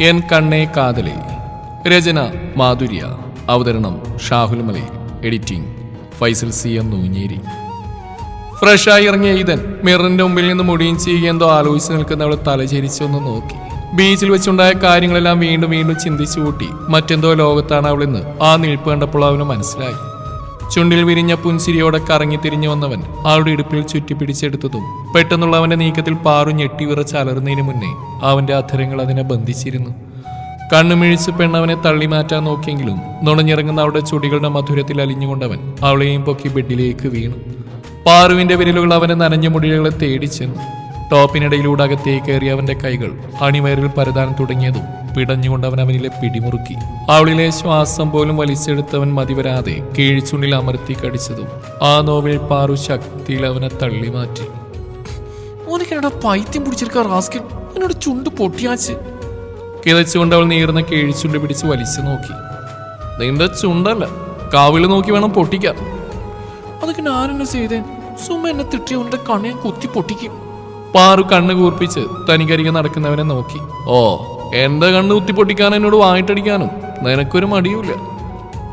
N കണ്ണേ കാതലെ. രചന മാധുര്യ. അവതരണം Shahul Mali. Editing Faisal C M Noonjeri. ഫ്രഷായി ഇറങ്ങിയ ഈതൻ മിററിന്റെ മുമ്പിൽ നിന്ന് മുടിയും ചെയ്യുക എന്തോ ആലോചിച്ച് നിൽക്കുന്നവൾ തലചരിച്ചൊന്ന് നോക്കി. ബീച്ചിൽ വെച്ചുണ്ടായ കാര്യങ്ങളെല്ലാം വീണ്ടും വീണ്ടും ചിന്തിച്ചു കൂട്ടി. മറ്റെന്തോ ലോകത്താണ് അവളിന്ന് ആ നിൽപ്പ് കണ്ടപ്പോൾ അവന് മനസ്സിലായി. ചുണ്ടിൽ വിരിഞ്ഞ പുൻസിരിയോടെ കറങ്ങി തിരിഞ്ഞു വന്നവൻ ആളുടെ ഇടുപ്പിൽ ചുറ്റി പിടിച്ചെടുത്തതും പെട്ടെന്നുള്ള അവന്റെ നീക്കത്തിൽ പാറു ഞെട്ടി വിറച്ച് അലറുന്നതിന് മുന്നേ അവന്റെ അധരങ്ങൾ അതിനെ ബന്ധിച്ചിരുന്നു. കണ്ണുമിഴിച്ച് പെണ്ണവനെ തള്ളി മാറ്റാൻ നോക്കിയെങ്കിലും നുണഞ്ഞിറങ്ങുന്ന അവളുടെ ചുടികളുടെ മധുരത്തിൽ അലിഞ്ഞുകൊണ്ടവൻ അവളെയും പൊക്കി ബെഡിലേക്ക് വീണു. പാറുവിന്റെ വിരലുകൾ അവന്റെ നനഞ്ഞ മുടികളെ തേടി ചെന്നു ടോപ്പിനിടയിലൂടെ അകത്തേക്ക് അവന്റെ കൈകൾ അണിവയറിൽ പരതാൻ തുടങ്ങിയതും പിടഞ്ഞുകൊണ്ട് അവൻ അവനിലെ പിടിമുറുക്കി. അവളിലെ ശ്വാസം പോലും വലിച്ചെടുത്തവൻ മതിവരാതെ കീഴ്ചുണ്ടിൽ അമർത്തി കടിച്ചതും ആ നോവിൽ പാറു ശക്തിയിൽ അവനെ തള്ളി മാറ്റി. പൈത്യം പിടിച്ചെടുക്കാൻ റാസ്കിൻ എന്നോട് ചുണ്ട് പൊട്ടിയാച്ച്. കിതച്ചുകൊണ്ട് അവൾ നീർന്ന കീഴ്ചുണ്ട് പിടിച്ച് വലിച്ചു നോക്കി. നിന്റെ ചുണ്ടല്ല കാവിൽ നോക്കി വേണം പൊട്ടിക്കാൻ. അതൊക്കെ ഞാനെന്നെ ചെയ്തേ? സുമ എന്നെ തിട്ടി കണ്ണെ കുത്തി പൊട്ടിക്കും. പാറു കണ്ണ് കൂർപ്പിച്ച് തനിക്കരികെ നടക്കുന്നവനെ നോക്കി. ഓ എന്റെ കണ്ണ് കുത്തി പൊട്ടിക്കാൻ എന്നോട് വായിട്ടടിക്കാനും? നിനക്കൊരു മടിയുമില്ല.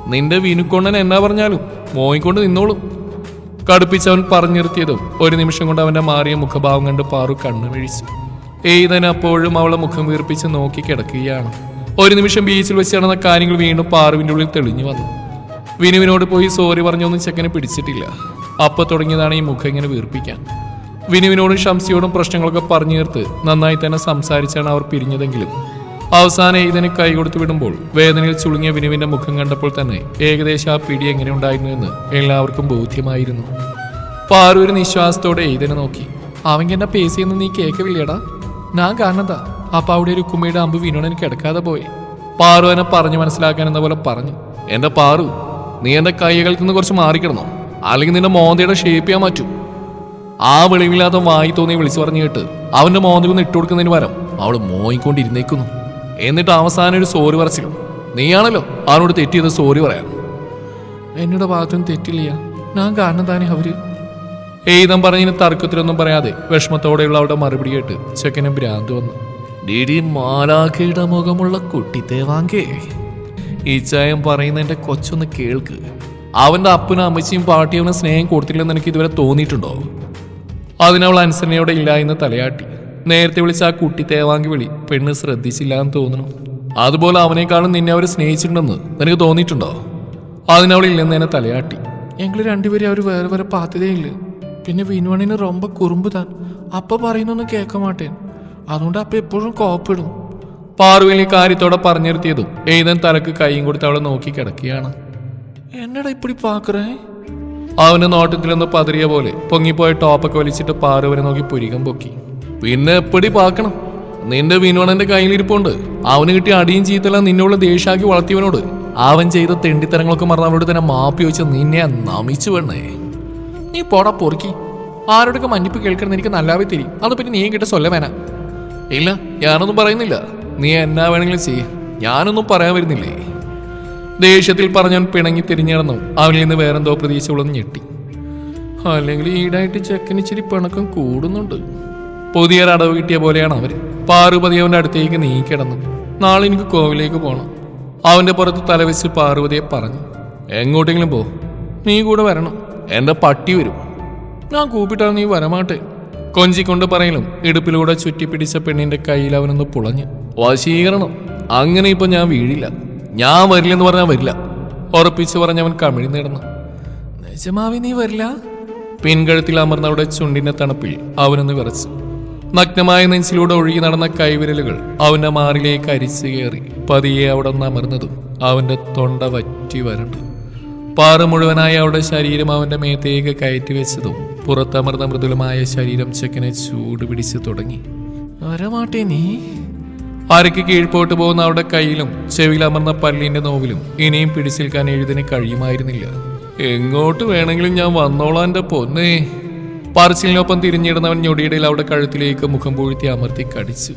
നിന്റെ വിനുക്കൊണ്ണൻ എന്നാ പറഞ്ഞാലും മോയിക്കൊണ്ട് നിന്നോളും. കടുപ്പിച്ചവൻ പറഞ്ഞു നിർത്തിയതും ഒരു നിമിഷം കൊണ്ട് അവന്റെ മാറിയ മുഖഭാവം കണ്ട് പാറു കണ്ണു വീഴിച്ചു. ഏതൻ അപ്പോഴും അവളെ മുഖം വീർപ്പിച്ച് നോക്കി കിടക്കുകയാണ്. ഒരു നിമിഷം ബീച്ചിൽ വെച്ച് നടന്ന കാര്യങ്ങൾ വീണ്ടും പാറുവിന്റെ ഉള്ളിൽ തെളിഞ്ഞു വന്നു. വിനുവിനോട് പോയി സോറി പറഞ്ഞൊന്നും ചെക്കനെ പിടിച്ചിട്ടില്ല. അപ്പൊ തുടങ്ങിയതാണ് ഈ മുഖം ഇങ്ങനെ വീർപ്പിക്കാൻ. വിനുവിനോടും ഷംസിയോടും പ്രശ്നങ്ങളൊക്കെ പറഞ്ഞു തീർത്ത് നന്നായി തന്നെ സംസാരിച്ചാണ് അവർ പിരിഞ്ഞതെങ്കിലും അവസാനം ഇതിന് കൈ കൊടുത്തു വിടുമ്പോൾ വേദനയിൽ ചുളുങ്ങിയ വിനുവിന്റെ മുഖം കണ്ടപ്പോൾ തന്നെ ഏകദേശം ആ പിടി എങ്ങനെ ഉണ്ടായിരുന്നു എന്ന് എല്ലാവർക്കും ബോധ്യമായിരുന്നു. പാറു ഒരു നിശ്വാസത്തോടെ ഇതിനെ നോക്കി. അവൻ എന്നെ പേസിയെന്ന് നീ കേൾക്കവില്ലേടാ ഞാൻ കാണതാ അപ്പൊ അവിടെ ഒരു കുമ്മയുടെ അമ്പ് വിനോടൻ കിടക്കാതെ പോയി. പാറു എന്നെ പറഞ്ഞു മനസ്സിലാക്കാൻ എന്ന പോലെ പറഞ്ഞു. എന്റെ പാറു നീ എന്റെ കൈകൾക്ക് നിന്ന് കുറച്ച് മാറിക്കിടന്നോ. അല്ലെങ്കിൽ നിന്റെ മോന്തയുടെ ഷേപ്പ് ചെയ്യാൻ പറ്റും ആ വെളിവില്ലാത്ത വായി തോന്നി വിളിച്ചു പറഞ്ഞു കേട്ട് അവന്റെ മോന്തി ഒന്ന് ഇട്ടു കൊടുക്കുന്നതിന് പകരം അവൾ മോയിക്കൊണ്ടിരുന്നേക്കുന്നു. എന്നിട്ട് അവസാനം ഒരു സോറി പറച്ചിലും. നീയാണല്ലോ അവനോട് തെറ്റിയത് സോറി പറയാൻ. എന്നോട് ഭാഗത്തുനിന്ന് തെറ്റില്ല. ഞാൻ കാരണം താനേ അവർ. എയ്തം പറഞ്ഞതിന് തർക്കത്തിലൊന്നും പറയാതെ വിഷമത്തോടെയുള്ള അവളുടെ മറുപടി കേട്ട് ചെക്കനെ ഭ്രാന്ത് വന്നു. ഡിഡി മാലാഖയുടെ മുഖമുള്ള കുട്ടിത്തേവാങ്കേ ഈ ചായം പറയുന്നതിന്റെ കൊച്ചൊന്ന് കേൾക്ക്. അവന്റെ അപ്പനും അമ്മച്ചിയും പാട്ടിയവനും സ്നേഹം കൊടുത്തില്ലെന്ന് എനിക്ക് ഇതുവരെ തോന്നിയിട്ടുണ്ടോ? അതിനവൾ അനുസരണയോടെ ഇല്ല എന്ന് തലയാട്ടി. നേരത്തെ വിളിച്ച ആ കുട്ടി തേവാങ്കി വിളി പെണ്ണ് ശ്രദ്ധിച്ചില്ല എന്ന് തോന്നുന്നു. അതുപോലെ അവനേക്കാളും നിന്നെ അവർ സ്നേഹിച്ചിട്ടുണ്ടെന്ന് നിനക്ക് തോന്നിയിട്ടുണ്ടോ? അതിനവൾ ഇല്ലെന്ന് എന്നെ തലയാട്ടി. ഞങ്ങൾ രണ്ടുപേരും അവർ വേറെ വേറെ പാത്യതയില്ല പിന്നെ വിനുവണിന് റൊമ്പ കുറുമ്പ് താൻ. അപ്പ പറയുന്നൊന്നും കേൾക്ക മാട്ടേൻ. അതുകൊണ്ട് അപ്പ എപ്പോഴും കോപ്പിടും പാർവേലി കാര്യത്തോടെ പറഞ്ഞിരുത്തിയതും ഏതൻ തലക്ക് കൈയും കൊടുത്ത് അവളെ നോക്കി കിടക്കുകയാണ്. എന്നടാ ഇപ്പിടി പാക്കറേ? അവന് നോട്ടത്തിലൊന്ന് പതിരിയ പോലെ പൊങ്ങിപ്പോയ ടോപ്പൊക്കെ വലിച്ചിട്ട് പാറുവനെ നോക്കി പുരികം പൊക്കി. പിന്നെ എപ്പടി പാക്കണം നിന്റെ വിനോണന്റെ കയ്യിലിരിപ്പുണ്ട്. അവന് കിട്ടിയ അടിയും ചീത്തല നിന്നോട് ദേഷ്യാക്കി വളർത്തിയവനോട്. അവൻ ചെയ്ത തെണ്ടിത്തരങ്ങളൊക്കെ മറന്ന് അവനോട് തന്നെ മാപ്പി വെച്ച് നിന്നെ നമിച്ചു വേണേ നീ പോടാ പൊറുക്കി. ആരോടൊക്കെ മന്നിപ്പ് കേൾക്കണം എനിക്ക് നല്ലാവേ തിരി അത് പിന്നെ നീ കിട്ട സ്വല്ല വേന. ഇല്ല ഞാനൊന്നും പറയുന്നില്ല. നീ എന്നാ വേണമെങ്കിലും ചെയ്യ. ഞാനൊന്നും പറയാൻ വരുന്നില്ലേ? ദേഷ്യത്തിൽ പറഞ്ഞവൻ പിണങ്ങി തിരിഞ്ഞിടന്നു അവനിൽ നിന്ന് വേറെന്തോ പ്രതീക്ഷകളൊന്നും ഞെട്ടി. അല്ലെങ്കിൽ ഈടായിട്ട് ചെക്കന് ഇച്ചിരി പിണക്കം കൂടുന്നുണ്ട്. പുതിയൊരു അടവ് കിട്ടിയ പോലെയാണ് അവർ. പാർവതി അവന്റെ അടുത്തേക്ക് നീക്കിടന്നു നാളെ എനിക്ക് കോവിലേക്ക് പോകണം അവന്റെ പുറത്ത് തലവെച്ച് പാർവതിയെ പറഞ്ഞു. എങ്ങോട്ടെങ്കിലും പോ. നീ കൂടെ വരണം. എന്റെ പട്ടി വരും. ഞാൻ കൂപ്പിട്ടാൽ നീ വരമാട്ടെ. കൊഞ്ചിക്കൊണ്ട് പറയലും ഇടുപ്പിലൂടെ ചുറ്റിപ്പിടിച്ച പെണ്ണിന്റെ കയ്യിൽ അവനൊന്ന് പുളഞ്ഞ്. വശീകരണം. അങ്ങനെ ഇപ്പൊ ഞാൻ വീഴില്ല. ഞാൻ വരില്ലെന്ന് പറഞ്ഞാൽ വരില്ല. ഉറപ്പിച്ച് പറഞ്ഞവൻ കമിഴി നേടുന്നു നിജമാവി നീ വരില്ല? പിൻകഴുത്തിൽ അമർന്നവരുടെ ചുണ്ടിന്റെ തണുപ്പിൽ അവനൊന്ന് വിറച്ചു. നഗ്നമായ നെഞ്ചിലൂടെ ഒഴുകി നടന്ന കൈവിരലുകൾ അവന്റെ മാറിലേക്ക് അരിച്ചു കയറി പതിയെ അവിടെ നിന്ന് അമർന്നതും അവന്റെ തൊണ്ട വറ്റി വരണ്ടു പാറ മുഴുവനായി അവളുടെ ശരീരം അവന്റെ മേത്തേക്ക് കയറ്റി വെച്ചതും പുറത്തമർന്ന മൃദുലമായ ശരീരം ചെക്കനെ ചൂട് പിടിച്ചു തുടങ്ങി. വരമാട്ടെ നീ? അരയ്ക്ക് കീഴ്പോട്ട് പോകുന്ന അവളുടെ കയ്യിലും ചെവിയിലമർന്ന പല്ലിന്റെ നോവിലും ഇനിയും പിടിച്ചേൽക്കാൻ എഴുതിന് കഴിയുമായിരുന്നില്ല. എങ്ങോട്ട് വേണമെങ്കിലും ഞാൻ വന്നോളാം എന്റെ പൊന്നേ. പറച്ചിലിനൊപ്പം തിരിഞ്ഞിടുന്നവൻ ഞൊടിയിടയിൽ അവളുടെ കഴുത്തിലേക്ക് മുഖം പൂഴ്ത്തി അമർത്തി കടിച്ചു.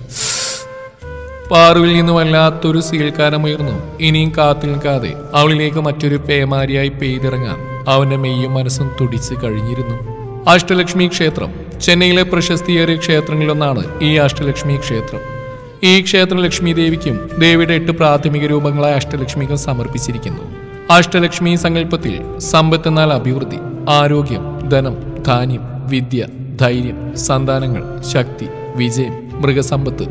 പാറുവിൽ നിന്ന് വല്ലാത്തൊരു സീൽക്കാരമുയർന്നു ഇനിയും കാത്തു നിൽക്കാതെ അവളിലേക്ക് മറ്റൊരു പേമാരിയായി പെയ്തിറങ്ങാൻ അവന്റെ മെയ്യും മനസ്സും തുടിച്ച് കഴിഞ്ഞിരുന്നു. അഷ്ടലക്ഷ്മി ക്ഷേത്രം. ചെന്നൈയിലെ പ്രശസ്തിയേറിയ ക്ഷേത്രങ്ങളിലൊന്നാണ് ഈ അഷ്ടലക്ഷ്മി ക്ഷേത്രം. ഈ ക്ഷേത്ര ലക്ഷ്മി ദേവിക്കും ദേവിയുടെ എട്ട് പ്രാഥമിക രൂപങ്ങളായ അഷ്ടലക്ഷ്മിക്കും സമർപ്പിച്ചിരിക്കുന്നു. അഷ്ടലക്ഷ്മി സങ്കല്പത്തിൽ സമ്പത്ത് എന്നാൽ അഭിവൃദ്ധി ആരോഗ്യം ധനം ധാന്യം വിദ്യ ധൈര്യം സന്താനങ്ങൾ ശക്തി വിജയം മൃഗസമ്പത്ത്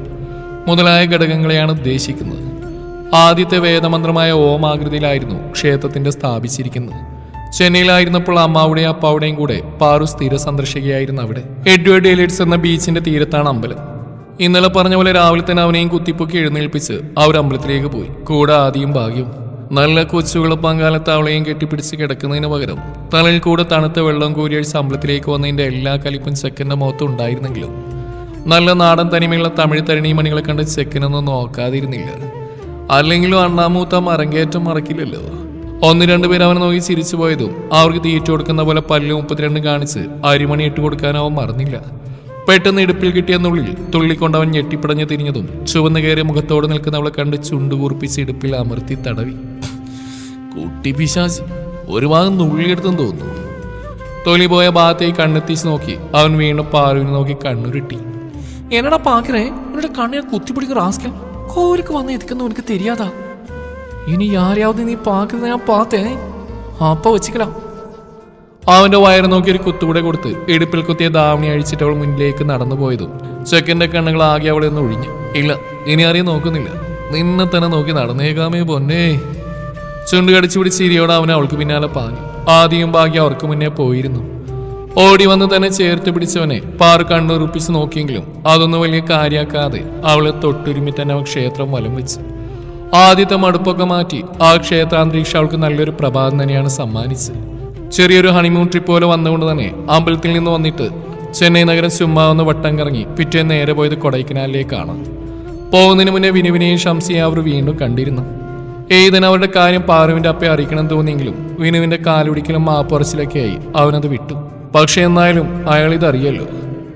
മുതലായ ഘടകങ്ങളെയാണ് ഉദ്ദേശിക്കുന്നത്. ആദ്യത്തെ വേദമന്ത്രമായ ഓം ഓമാകൃതിയിലായിരുന്നു ക്ഷേത്രത്തിന്റെ സ്ഥാപിച്ചിരിക്കുന്നത്. ചെന്നൈയിലായിരുന്നപ്പോൾ അമ്മാവുടെയും അപ്പാവുടെയും കൂടെ പാറു സ്ഥിര സന്ദർശകയായിരുന്നു അവിടെ. എഡ്വേർഡ് എലിറ്റ്സ് എന്ന ബീച്ചിന്റെ തീരത്താണ് അമ്പലം. ഇന്നലെ പറഞ്ഞ പോലെ രാവിലെ തന്നെ അവനെയും കുത്തിപ്പൊക്കി എഴുന്നേൽപ്പിച്ച് അവർ അമ്പലത്തിലേക്ക് പോയി. കൂടെ ആദ്യം ഭാഗ്യം നല്ല കൊച്ചുവിളപ്പാങ്കാലത്ത് അവളെയും കെട്ടിപ്പിടിച്ച് കിടക്കുന്നതിന് പകരം തലയിൽ കൂടെ തണുത്ത വെള്ളം കോരിയടിച്ച് അമ്പലത്തിലേക്ക് വന്നതിന്റെ എല്ലാ കലിപ്പും ചെക്കന്റെ മുഖത്തും ഉണ്ടായിരുന്നെങ്കിലും. നല്ല നാടൻ തനിമയുള്ള തമിഴ് തരണി മണികളെ കണ്ട് ചെക്കനൊന്നും നോക്കാതിരുന്നില്ല. അല്ലെങ്കിലും അണ്ണാമൂത്ത മരങ്കേറ്റം മറക്കില്ലല്ലോ. ഒന്ന് രണ്ടു പേര് അവനെ നോക്കി ചിരിച്ചു പോയതും അവർക്ക് തീറ്റ കൊടുക്കുന്ന പോലെ പല്ല് മുപ്പത്തിരണ്ട് കാണിച്ച് അരിമണി ഇട്ട് കൊടുക്കാൻ അവൻ മറന്നില്ല. പെട്ടെന്ന് ഇടുപ്പിൽ കിട്ടിയ നുള്ളിൽ തുള്ളിക്കൊണ്ടവൻ ഞെട്ടിപ്പടഞ്ഞ് തിരിഞ്ഞതും ചുവന്ന് കയറിയ മുഖത്തോട് നിൽക്കുന്നവളെ കണ്ട് ചുണ്ടുകൂർപ്പിച്ച് ഇടുപ്പിൽ അമർത്തി തടവി. കുട്ടി പിശാച്. ഒരു ഭാഗം നുള്ളിയെടുത്തെന്ന് തോന്നുന്നു. തൊലി പോയ ഭാഗത്തേക്ക് കണ്ണെത്തിച്ച് നോക്കി അവൻ വീണ്ടും പാറുവിനെ നോക്കി കണ്ണുരുട്ടി. എന്നടാ പാക്കറേ? എന്നോട് കണ്ണിനെ കുത്തിപ്പിടിക്കുക റാസ്കൻ കോരിക്ക് വന്ന് എത്തിക്കുന്ന എനിക്ക് തെരിയാതാ. ഇനി ആരെയാവുന്ന നീ പാക്കുന്നത് ഞാൻ പാത്തേ. അപ്പ വെച്ചിക്കലാം അവന്റെ വയറ് നോക്കി ഒരു കുത്തുകൂടെ കൊടുത്ത് ഇടുപ്പിൽ കുത്തിയ ദാവണി അഴിച്ചിട്ട് അവൾ മുന്നിലേക്ക് നടന്നു പോയതും ചെക്കന്റെ കണ്ണുകൾ ആകെ അവളെ ഒന്ന് ഒഴിഞ്ഞു. ഇല്ല ഇനി ആരെയും നോക്കുന്നില്ല. നിന്നെ തന്നെ നോക്കി നടന്നേക്കാമേ പൊന്നേ. ചുണ്ട് കടിച്ചു പിടിച്ച് ചിരിയോടെ അവൻ അവൾക്ക് പിന്നാലെ പാഞ്ഞു. ആദ്യം ഭാഗ്യം അവർക്ക് മുന്നേ പോയിരുന്നു. ഓടി വന്ന് തന്നെ ചേർത്ത് പിടിച്ചവനെ പാറു കണ്ണുറുപ്പിച്ച് നോക്കിയെങ്കിലും അതൊന്നും വലിയ കാര്യാക്കാതെ അവളെ തൊട്ടുരുമി തന്നെ അവൻ ക്ഷേത്രം വലം വെച്ച്. ആദ്യത്തെ മടുപ്പൊക്കെ മാറ്റി ആ ക്ഷേത്രാന്തരീക്ഷം അവൾക്ക് നല്ലൊരു പ്രഭാതം തന്നെയാണ് സമ്മാനിച്ചത്. ചെറിയൊരു ഹണിമൂൺ ട്രിപ്പ് പോലെ വന്നുകൊണ്ട് തന്നെ അമ്പലത്തിൽ നിന്ന് വന്നിട്ട് ചെന്നൈ നഗരം ചുമ്മാ ഒന്ന് വട്ടം കറങ്ങി പിറ്റേ നേരെ പോയത് കൊടൈക്കനാലിലേക്കാണ്. പോകുന്നതിന് മുന്നേ വിനുവിനെയും ഷംസിയെ അവർ വീണ്ടും കണ്ടിരുന്നു. ഏതിന് അവരുടെ കാര്യം പാറുവിന്റെ അപ്പയെ അറിയിക്കണം തോന്നിയെങ്കിലും വിനുവിന്റെ കാലുടിക്കലും മാപ്പറച്ചിലൊക്കെയായി അവനത് വിട്ടു. പക്ഷെ എന്നാലും അയാൾ ഇതറിയല്ലോ.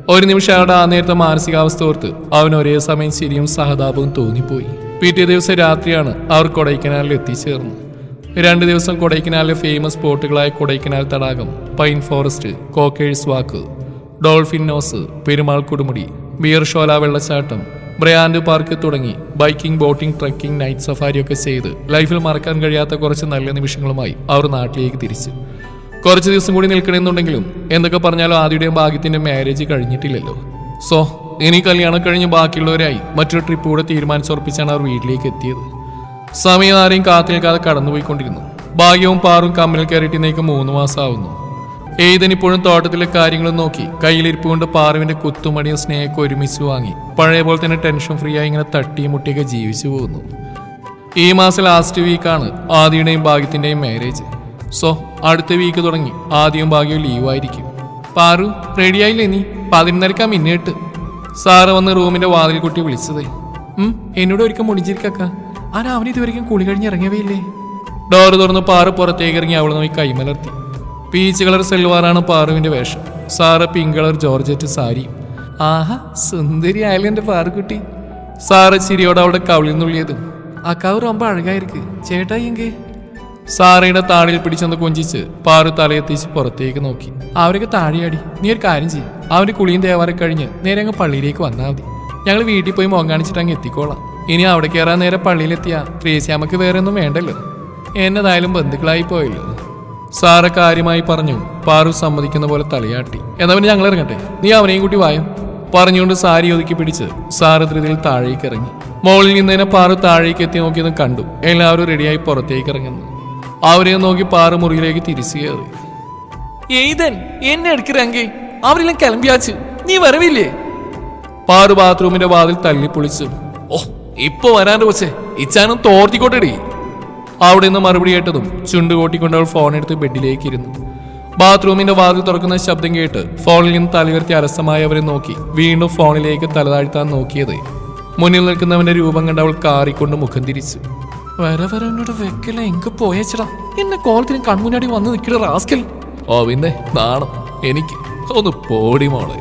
ഒരു നിമിഷം അയാളുടെ ആ നേരത്തെ മാനസികാവസ്ഥ ഓർത്ത് അവൻ ഒരേ സമയം ചിരിയും സഹതാപവും തോന്നിപ്പോയി. പിറ്റേ ദിവസം രാത്രിയാണ് അവർ കൊടൈക്കനാലിൽ എത്തിച്ചേർന്നത്. രണ്ട് ദിവസം കൊടൈക്കനാലിലെ ഫേമസ് സ്പോട്ടുകളായ കൊടൈക്കനാൽ തടാകം pine forest Coaker's Walk Dolphin Nose Perumal കൊടുമുടി ബിയർഷോല വെള്ളച്ചാട്ടം ബ്രയാൻഡ് പാർക്ക് തുടങ്ങി biking boating trekking night safari ഒക്കെ ചെയ്ത് ലൈഫിൽ മറക്കാൻ കഴിയാത്ത കുറച്ച് നല്ല നിമിഷങ്ങളുമായി അവർ നാട്ടിലേക്ക് തിരിച്ചു. കുറച്ച് ദിവസം കൂടി നിൽക്കണമെന്നുണ്ടെങ്കിലും എന്തൊക്കെ പറഞ്ഞാലും ആദ്യയുടെയും ഭാഗ്യത്തിന്റെ മാരേജ് കഴിഞ്ഞിട്ടില്ലല്ലോ. സോ ഇനി കല്യാണം കഴിഞ്ഞ് ബാക്കിയുള്ളവരായി മറ്റൊരു ട്രിപ്പ് കൂടെ തീരുമാനിച്ചുറപ്പിച്ചാണ് അവർ വീട്ടിലേക്ക് എത്തിയത്. സമയം ആരെയും കാത്തിൽക്കാതെ കടന്നുപോയിക്കൊണ്ടിരുന്നു. ഭാഗ്യവും പാറും കമ്പനിൽ നീക്കം മൂന്ന് മാസമാവുന്നു ഏതിനിപ്പോഴും തോട്ടത്തിലെ കാര്യങ്ങളും നോക്കി കയ്യിലിരിപ്പ് കൊണ്ട് പാറുവിന്റെ കുത്തുമണിയും സ്നേഹമൊക്കെ ഒരുമിച്ച് വാങ്ങി. പഴയ പോലെ തന്നെ ടെൻഷൻ ഫ്രീ ആയി ഇങ്ങനെ തട്ടിയും മുട്ടിയൊക്കെ ജീവിച്ചു പോകുന്നു. ഈ മാസം ലാസ്റ്റ് വീക്കാണ് ആദിയുടെയും ഭാഗ്യത്തിന്റെയും മാരേജ് സോ അടുത്ത വീക്ക് തുടങ്ങി. ആദ്യവും ഭാഗ്യവും ലീവായിരിക്കും പാറു റെഡിയായില്ലേ നീ? പതിനൊന്നരക്കാ മിന്നിട്ട്. സാറ് വന്ന് റൂമിന്റെ വാതിൽ കുട്ടി വിളിച്ചതേ. എന്നോട് ഒരിക്കൽ മുടിച്ചിരിക്കക്ക ആന അവൻ ഇതുവരെയും കുളി കഴിഞ്ഞ് ഇറങ്ങിയവയില്ലേ? ഡോറ് തുറന്ന് പാറു പുറത്തേക്ക് ഇറങ്ങി അവൾ നോക്കി കൈമലർത്തി പീച്ച് കളർ സെൽവാറാണ് പാറുവിന്റെ വേഷം. Sir pink colour georgette sari. ആഹാ സുന്ദരി ആയാലും എന്റെ പാറുക്കുട്ടി. സാറ് ചിരിയോടെ അവളുടെ കവിളിൽ നിന്നുള്ളിയത് അക്കാവ് റൊമ്പ അഴകായിരിക്ക്. ചേട്ടാ എങ്കേ? സാറയുടെ താടിയിൽ പിടിച്ചെന്ന് കൊഞ്ചിച്ച് പാറു തലയെത്തിച്ച് പുറത്തേക്ക് നോക്കി. അവരൊക്കെ താഴെയാടി. നീ ഒരു കാര്യം ചെയ്യും. അവന്റെ കുളിയും ദേവാറെ കഴിഞ്ഞ് നേരെ അങ്ങ് പള്ളിയിലേക്ക് വന്നാൽ മതി. ഞങ്ങൾ വീട്ടിൽ പോയി മോങ്ങാണിച്ചിട്ട് കാണിച്ചിട്ട് അങ്ങ് എത്തിക്കോളാം. ഇനി അവിടെ കയറാൻ നേരെ പള്ളിയിലെത്തിയ. ത്രേസ്യാമ്മക്ക് വേറെ ഒന്നും വേണ്ടല്ലോ. എന്നതായാലും ബന്ധുക്കളായി പോയല്ലോ. സാറ് കാര്യമായി പറഞ്ഞു. പാറു സമ്മതിക്കുന്ന പോലെ തലയാട്ടി. എന്നാ പിന്നെ ഞങ്ങൾ ഇറങ്ങട്ടെ. നീ അവനെയും കൂട്ടി വായോ? പറഞ്ഞുകൊണ്ട് സാരി ഒതുക്കി പിടിച്ച് സാറ് ധൃതിയിൽ താഴേക്ക് ഇറങ്ങി. മോളിൽ നിന്നതിനെ പാറു താഴേക്ക് എത്തി നോക്കിയെന്ന് കണ്ടു. എല്ലാവരും റെഡിയായി പുറത്തേക്ക് ഇറങ്ങുന്നു. അവരെ നോക്കി പാറു മുറിയിലേക്ക് തിരിച്ചു കയറി. എയ്തൻ എന്നെ എടുക്കറങ്ങി അവരെല്ലാം കിളമ്പിയാച്ച്. നീ വരവില്ലേ? പാറു ബാത്റൂമിന്റെ വാതിൽ തല്ലിപ്പൊളിച്ചു ഇപ്പൊ വരാണ്ട് വെച്ചേ ഇച്ചാനും തോർത്തിക്കോട്ടെടി. അവിടെ നിന്ന് മറുപടി കേട്ടതും ചുണ്ട് കോട്ടിക്കൊണ്ട് അവൾ ഫോൺ എടുത്ത് ബെഡിലേക്ക് ഇരുന്നു ബാത്റൂമിന്റെ വാതിൽ തുറക്കുന്ന ശബ്ദം കേട്ട് ഫോണിൽ നിന്ന് തലയുയർത്തി അലസമായി അവരെ നോക്കി. വീണ്ടും ഫോണിലേക്ക് തലതാഴ്ത്താൻ നോക്കിയത് മുന്നിൽ നിൽക്കുന്നവന്റെ രൂപം കണ്ട് അവൾ കാറിക്കൊണ്ട് മുഖം തിരിച്ചു. വര വര എന്നോട് വെക്കല എങ്ക പോയച്ചടാ. എന്നെ കോളത്തിന് കൺമുന്നാടി വന്ന് നിൽക്കണ റാസ്കൽ. ഓ പിന്നെ നാണം. എനിക്ക്. ഒന്ന് പോടി മോളെ.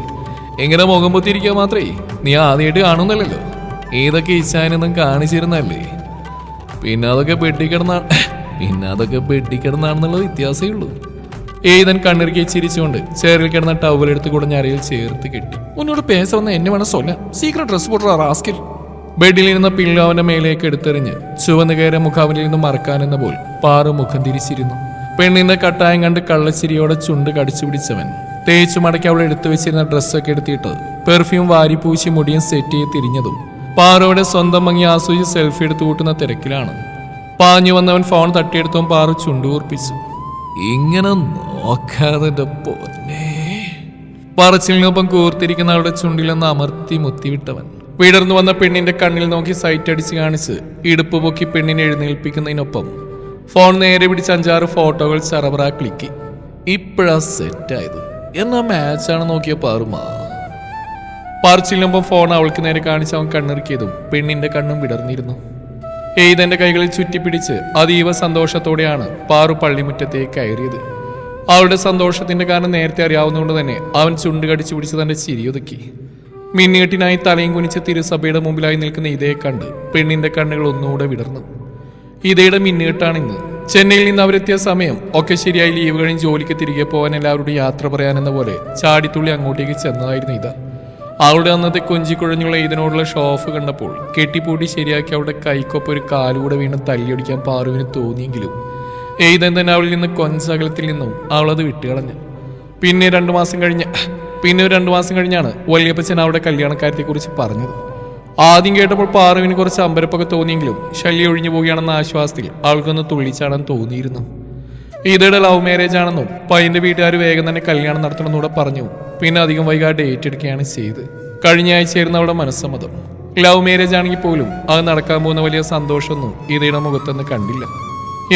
എങ്ങനെ മുഖം പൊത്തിയിരിക്കുക മാത്രമേ നീ ആദ്യമായിട്ട് കാണുന്നില്ലല്ലോ. ഏതൊക്കെ ഇശാനെന്നും കാണിച്ചിരുന്നല്ലേ? പിന്നെ അതൊക്കെ പെട്ടിക്കിടന്നാണ് പിന്നെ അതൊക്കെ പെട്ടിക്കിടന്നാണെന്നുള്ള വ്യത്യാസമേ ഉള്ളൂ. ഏതൻ കണ്ണിറുക്കി ചിരിച്ചുകൊണ്ട് ചേറിൽ കിടന്ന ടവൽ എടുത്ത് കുടഞ്ഞ ഞരയിൽ ചേർത്ത് കെട്ടി. ഉന്നോട് പേസ വന്ന എന്നെ വേണം സൊല്ല. സീക്രട്ട് ഡ്രസ് പോട്ടുള്ള റാസ്കിൽ ബെഡിലിരുന്ന പില്ലോ അവന്റെ മേലേക്ക് എടുത്തെറിഞ്ഞ് ചുവന്ന് കയറിയ മുഖാവിലിൽ നിന്ന് മറക്കാനെന്ന പോൽ പാറു മുഖം തിരിച്ചിരുന്നു. പെണ്ണിന്റെ കട്ടായം കണ്ട് കള്ളച്ചിരിയോടെ ചുണ്ട് കടിച്ചു പിടിച്ചവൻ. തേച്ചു മടക്കി അവൾ എടുത്തു വെച്ചിരുന്ന ഡ്രസ്സൊക്കെ എടുത്തിട്ട് പെർഫ്യൂം വാരിപ്പൂശി മുടിയും സെറ്റ് ചെയ്ത് തിരിഞ്ഞതും പാറുവിടെ സ്വന്തം ഭംഗി ആസ്വദിച്ച് സെൽഫി എടുത്തു കൂട്ടുന്ന തിരക്കിലാണ്. പാഞ്ഞു വന്നവൻ ഫോൺ തട്ടിയെടുത്തും പാറു ചുണ്ടുകൂർപ്പിച്ചു ഇങ്ങനെ നോക്കാതെ പറച്ചിലിനൊപ്പം കൂർത്തിരിക്കുന്ന അവളുടെ ചുണ്ടിലൊന്ന് അമർത്തി മുത്തിവിട്ടവൻ. വിടർന്നു വന്ന പെണ്ണിന്റെ കണ്ണിൽ നോക്കി സൈറ്റ് അടിച്ച് കാണിച്ച് ഇടുപ്പ് പൊക്കി പെണ്ണിനെ എഴുന്നേൽപ്പിക്കുന്നതിനൊപ്പം ഫോൺ നേരെ പിടിച്ച് അഞ്ചാറ് ഫോട്ടോകൾ ചറവറ ക്ലിക്കി ഇപ്പോഴാ സെറ്റായത് എന്നാ മാച്ചാണ് നോക്കിയ പാറുമാ പറച്ചിലിനൊപ്പം ഫോൺ അവൾക്ക് നേരെ കാണിച്ച് അവൻ കണ്ണിറുക്കിയതും പെണ്ണിന്റെ കണ്ണും വിടർന്നിരുന്നു. എയ്തന്റെ കൈകളിൽ ചുറ്റിപ്പിടിച്ച് അതീവ സന്തോഷത്തോടെയാണ് പാറു പള്ളിമുറ്റത്തേക്ക് കയറിയത്. അവളുടെ സന്തോഷത്തിന്റെ കാരണം നേരത്തെ അറിയാവുന്നതുകൊണ്ട് തന്നെ അവൻ ചുണ്ടുകടിച്ചു പിടിച്ച് തന്റെ ചിരിയൊതുക്കി മിന്നീട്ടിനായി തലയും കുനിച്ച് തിരുസഭയുടെ മുമ്പിലായി നിൽക്കുന്ന ഇതയെ കണ്ട് പെണ്ണിന്റെ കണ്ണുകൾ ഒന്നുകൂടെ വിടർന്നു. ഇതയുടെ മിന്നീട്ടാണിന്ന് ചെന്നൈയിൽ നിന്ന് അവരെത്തിയ സമയം ഒക്കെ ശരിയായി ലീവ് കഴിഞ്ഞ് ജോലിക്ക് തിരികെ പോകാൻ എല്ലാവരോടും യാത്ര പറയാനെന്ന പോലെ ചാടിത്തുള്ളി അങ്ങോട്ടേക്ക് ചെന്നതായിരുന്നു ഇത. അവളുടെ അന്നത്തെ കൊഞ്ചിക്കുഴഞ്ഞുള്ള ഇതിനോടുള്ള ഷോഫ് കണ്ടപ്പോൾ കെട്ടിപ്പൂട്ടി ശരിയാക്കി അവളുടെ കൈക്കൊപ്പം ഒരു കാലുകൂടെ വീണ് തല്ലിയൊടിക്കാൻ പാറുവിന് തോന്നിയെങ്കിലും എയ്തൻ തന്നെ അവളിൽ നിന്ന് കൊഞ്ചകലത്തിൽ നിന്നും അവളത് വിട്ടുകളഞ്ഞു. പിന്നെ രണ്ടു മാസം കഴിഞ്ഞ് പിന്നെ ഒരു രണ്ടു മാസം കഴിഞ്ഞാണ് വല്യപ്പച്ചൻ അവളുടെ കല്യാണക്കാര്യത്തെക്കുറിച്ച് പറഞ്ഞത്. ആദ്യം കേട്ടപ്പോൾ പാറുവിന് കുറച്ച് അമ്പരപ്പൊക്കെ തോന്നിയെങ്കിലും ശല്യം ഒഴിഞ്ഞു പോവുകയാണെന്ന ആശ്വാസത്തിൽ അവൾക്കൊന്ന് തുള്ളിച്ചാടാൻ തോന്നിയിരുന്നു. ഇതയുടെ ലവ് മാരേജ് ആണെന്നും പയ്യന്റെ വീട്ടുകാർ വേഗം തന്നെ കല്യാണം നടത്തണമെന്നൂടെ പറഞ്ഞു. പിന്നെ അധികം വൈകാതെ എടുക്കുകയാണ് ചെയ്ത്. കഴിഞ്ഞ ആഴ്ചയായിരുന്നു അവളുടെ മനസ്സമ്മതം. ലവ് മാരേജ് ആണെങ്കിൽ പോലും അത് നടക്കാൻ പോകുന്ന വലിയ സന്തോഷമൊന്നും ഇതയുടെ മുഖത്തൊന്നും കണ്ടില്ല.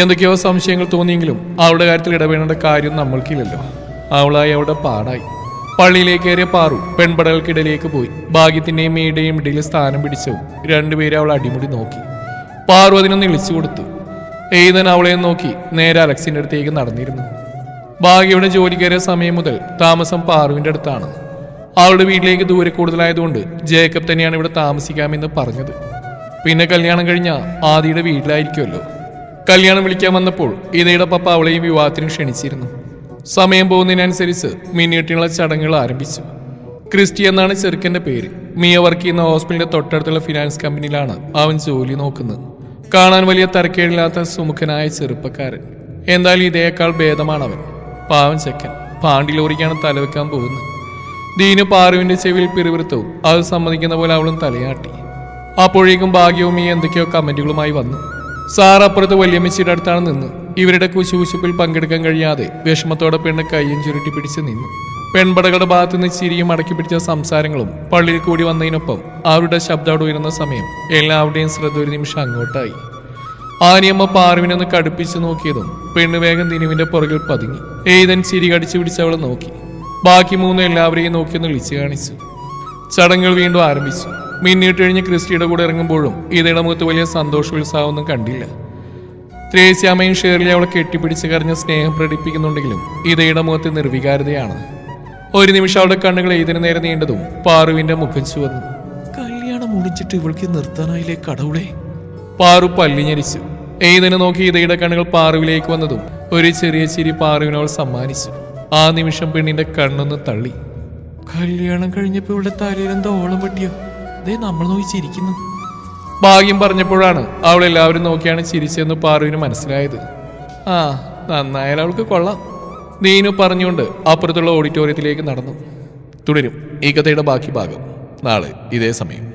എന്തൊക്കെയോ സംശയങ്ങൾ തോന്നിയെങ്കിലും അവളുടെ കാര്യത്തിൽ ഇടപെടേണ്ട കാര്യം നമ്മൾക്കില്ലല്ലോ. അവളായി അവളുടെ പാടായി. പള്ളിയിലേക്ക് കയറിയ പാറു പെൺപടകൾക്കിടയിലേക്ക് പോയി. ഭാഗ്യത്തിന്റെയും മീയുടെയും ഇടയിൽ സ്ഥാനം പിടിച്ചു രണ്ടുപേരെ അവൾ അടിമുടി നോക്കി. പാറു അതിനൊന്ന് ഇളിച്ചു കൊടുത്തു. എയ്തൻ അവളെ നോക്കി നേരെ അലക്സിന്റെ അടുത്തേക്ക് നടന്നിരുന്നു. ഭാഗ്യയുടെ ജോലി കയറിയ സമയം മുതൽ താമസം പാറുവിന്റെ അടുത്താണ്. അവളുടെ വീട്ടിലേക്ക് ദൂരെ കൂടുതലായതുകൊണ്ട് ജേക്കബ് തന്നെയാണ് ഇവിടെ താമസിക്കാമെന്ന് പറഞ്ഞത്. പിന്നെ കല്യാണം കഴിഞ്ഞ ആദിയുടെ വീട്ടിലായിരിക്കുമല്ലോ. കല്യാണം വിളിക്കാൻ വന്നപ്പോൾ ഇതയുടെ പപ്പ അവളെയും വിവാഹത്തിന് ക്ഷണിച്ചിരുന്നു. സമയം പോകുന്നതിനനുസരിച്ച് മിന്നിയിട്ടുള്ള ചടങ്ങുകൾ ആരംഭിച്ചു. ക്രിസ്റ്റി എന്നാണ് ചെറുക്കന്റെ പേര്. മിയ വർക്ക് ചെയ്യുന്ന ഹോസ്പിറ്റലിന്റെ തൊട്ടടുത്തുള്ള ഫിനാൻസ് കമ്പനിയിലാണ് അവൻ ജോലി നോക്കുന്നത്. കാണാൻ വലിയ തരക്കേടില്ലാത്ത സുമുഖനായ ചെറുപ്പക്കാരൻ. എന്തായാലും ഇതേക്കാൾ ഭേദമാണ് അവൻ പാവൻ ചെക്കൻ. പാണ്ടി ലോറിക്കാണ് തലവെക്കാൻ പോകുന്നത്. ദീനു പാറുവിന്റെ ചെവിയിൽ പിറുവിറുത്തവും അത് സമ്മതിക്കുന്ന പോലെ അവളും തലയാട്ടി. അപ്പോഴേക്കും ഭാഗ്യവും ഈ എന്തൊക്കെയോ കമന്റുകളുമായി വന്നു. സാർ അപ്പുറത്ത് വല്യമ്മച്ചിയുടെ അടുത്താണ് നിന്ന് ഇവരുടെ കുശുകുശുപ്പിൽ പങ്കെടുക്കാൻ കഴിയാതെ വിഷമത്തോടെ പെണ്ണ് കയ്യും ചുരുട്ടി പിടിച്ച് നിന്നു. പെൺപടകളുടെ ഭാഗത്തു നിന്ന് ചിരിയും അടക്കി പിടിച്ച സംസാരങ്ങളും പള്ളിയിൽ കൂടി വന്നതിനൊപ്പം അവരുടെ ശബ്ദം ഉയരുന്ന സമയം എല്ലാവരുടെയും ശ്രദ്ധ ഒരു നിമിഷം അങ്ങോട്ടായി. ആനിയമ്മ പാർവിനൊന്ന് കടുപ്പിച്ചു നോക്കിയതും പെണ്ണ് വേഗം ദിനുവിന്റെ പുറകിൽ പതുങ്ങി. ഏതൻ ചിരി കടിച്ചു പിടിച്ച് അവളെ നോക്കി. ബാക്കി മൂന്ന് എല്ലാവരെയും നോക്കിയൊന്ന് വിളിച്ചു കാണിച്ചു. ചടങ്ങുകൾ വീണ്ടും ആരംഭിച്ചു. മിന്നിട്ട് കഴിഞ്ഞ് ക്രിസ്റ്റിയുടെ കൂടെ ഇറങ്ങുമ്പോഴും ഇതയുടെ മുഖത്ത് വലിയ സന്തോഷോത്സാഹമൊന്നും കണ്ടില്ല. ത്രേസ്യാമയും ഷേർലി അവളെ കെട്ടിപ്പിടിച്ച് കരഞ്ഞ സ്നേഹം പ്രകടിപ്പിക്കുന്നുണ്ടെങ്കിലും ഇതയുടെ മുഖത്ത് നിർവികാരതയാണ്. ഒരു നിമിഷം അവളുടെ കണ്ണുകൾ ഇതിനു നേരെ നീണ്ടതും പാറുവിന്റെ മുഖം ചുവന്നു. കല്യാണം മുടിച്ചിട്ട് ഇവൾക്ക് നിർത്താനായില്ലേ കടവുളെ പാറു പല്ലിഞ്ഞരിച്ചു ഏതിനെ നോക്കി ഇതയുടെ കണ്ണുകൾ പാറുവിലേക്ക് വന്നതും ഒരു ചെറിയ ചിരി പാറുവിനവൾ സമ്മാനിച്ചു. ആ നിമിഷം പെണ്ണിന്റെ കണ്ണൊന്ന് തള്ളി. കല്യാണം കഴിഞ്ഞപ്പോ ഇവളുടെ തലയിൽ എന്തോ ഓളം പറ്റിയോ ദേ നമ്മൾ നോക്കി ചിരിക്കുന്നു. ഭാഗ്യം പറഞ്ഞപ്പോഴാണ് അവൾ എല്ലാവരും നോക്കിയാണ് ചിരിച്ചതെന്ന് പാറുവിന് മനസ്സിലായത്. ആ നന്നായാലും അവൾക്ക് കൊള്ളാം. നീനു പറഞ്ഞുകൊണ്ട് അപ്പുറത്തുള്ള ഓഡിറ്റോറിയത്തിലേക്ക് നടന്നു. തുടരും ഈ കഥയുടെ ബാക്കി ഭാഗം. നാളെ ഇതേ സമയം.